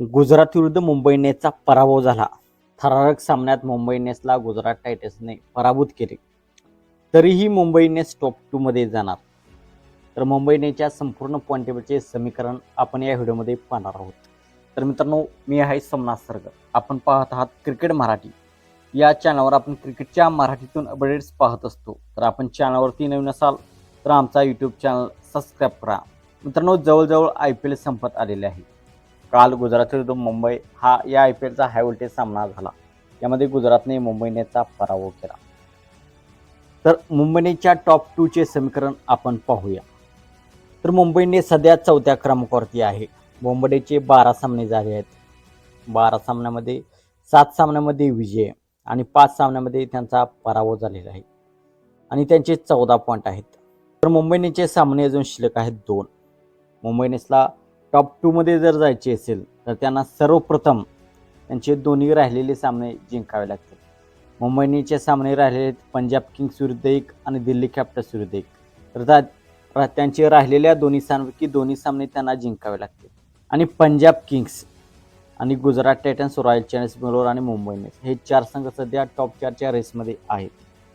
गुजरात विरुद्ध मुंबई इंडियन्सचा पराभव झाला. थरारक सामन्यात मुंबई इंडियन्सला गुजरात टायटन्सने पराभूत केले. तरीही मुंबई इंडियन्स टॉप टूमध्ये जाणार. तर मुंबई इंडियन्सच्या संपूर्ण पॉईंट टेबलचे समीकरण आपण या व्हिडिओमध्ये पाहणार आहोत. तर मित्रांनो मी आहे सोमनाथ सर्ग आपण पाहत आहात क्रिकेट मराठी. या चॅनलवर आपण क्रिकेटच्या मराठीतून अपडेट्स पाहत असतो. तर आपण चॅनलवरती नवीन असाल तर आमचा यूट्यूब चॅनल सबस्क्राईब करा. मित्रांनो जवळजवळ आय पी एल संपत आलेले आहे. काल गुजरात विरुद्ध मुंबई हा या आय पी एलचा हाय व्होल्टेज सामना झाला. यामध्ये गुजरातने मुंबईनेचा पराभव केला. तर मुंबईनेच्या टॉप टूचे समीकरण आपण पाहूया. तर मुंबईने सध्या चौथ्या क्रमांकावरती आहे. मुंबईचे बारा सामने झाले आहेत. बारा सामन्यामध्ये सात सामन्यामध्ये विजय आणि पाच सामन्यामध्ये त्यांचा पराभव झालेला आहे. आणि त्यांचे चौदा पॉईंट आहेत. तर मुंबईनेचे सामने अजून शिल्लक आहेत दोन. मुंबईनेसला टॉप टूमध्ये जर जायचे असेल तर त्यांना सर्वप्रथम त्यांचे दोन्ही राहिलेले सामने जिंकावे लागतील. मुंबईनीचे सामने राहिलेले आहेत पंजाब किंग्स विरुद्ध एक आणि दिल्ली कॅपिटल्स विरुद्ध एक. तर त्या- त्यांचे राहिलेल्या दोन्ही सामन्यापैकी दोन्ही सामने त्यांना जिंकावे लागतील. आणि पंजाब किंग्स आणि Gujarat Titans Royal Challengers Bangalore आणि मुंबई इंडियन्स हे चार संघ सध्या टॉप चारच्या रेसमध्ये आहेत.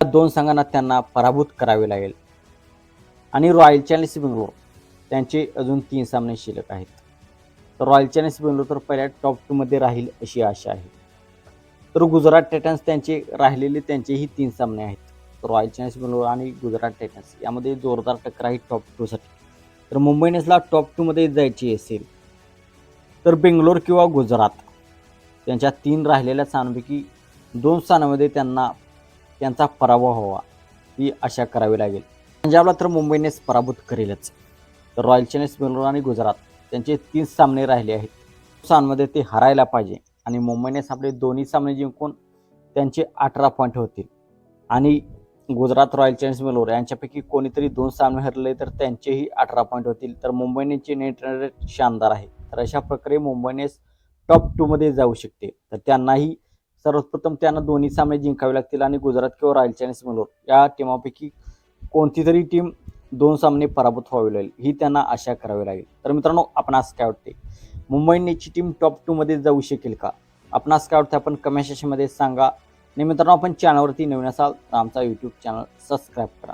दोन संघांना त्यांना पराभूत करावे लागेल. आणि रॉयल चॅलेंजर्स बेंगलोर त्यांचे अजून तीन सामने शिल्लक आहेत. तर रॉयल चॅलेंजर्स बेंगलोर तर पहिल्या टॉप टूमध्ये राहील अशी आशा आहे. तर गुजरात टायटन्स त्यांचे राहिलेले त्यांचेही तीन सामने आहेत. रॉयल चॅलेंजर्स बेंगलोर आणि गुजरात टायटन्स यामध्ये जोरदार टक्कर आहे टॉप टूसाठी तर मुंबई इंडियन्सला टॉप टूमध्ये जायची असेल तर बेंगलोर किंवा गुजरात त्यांच्या तीन राहिलेल्या स्थानांपैकी दोन स्थानामध्ये त्यांना त्यांचा पराभव हवा ही आशा करावी लागेल. पंजाबला तर मुंबईनेच पराभूत करेलच. तर रॉयल चॅलेंजर्स बेंगलोर आणि गुजरात त्यांचे तीन सामने राहिले आहेत. सामन्यामध्ये ते हरायला पाहिजे आणि मुंबईने आपले दोन्ही सामने जिंकून त्यांचे अठरा पॉईंट होतील. आणि गुजरात रॉयल चॅलेंजर्स बेंगलोर यांच्यापैकी कोणीतरी दोन सामने हरले तर त्यांचेही अठरा पॉईंट होतील. तर मुंबईनेचे नेट रन रेट शानदार आहे. तर अशा प्रकारे मुंबईने टॉप टूमध्ये जाऊ शकते. तर त्यांनाही सर्वप्रथम त्यांना दोन्ही सामने जिंकावे लागतील आणि गुजरात किंवा रॉयल चॅलेंजर्स बेंगलोर या टीमापैकी कोणती तरी टीम दोन सामने पराभूत व्हावी लागेल. ही त्यांना आशा करावी लागेल. तर मित्रांनो आपणास काय वाटते मुंबईनेची टीम टॉप टूमध्ये जाऊ शकेल का? आपणास काय वाटतं आपण कमेंट सेशनमध्ये सांगा. आणि मित्रांनो आपण चॅनलवरती नवीन असाल तर आमचा यूट्यूब चॅनल सबस्क्राईब करा.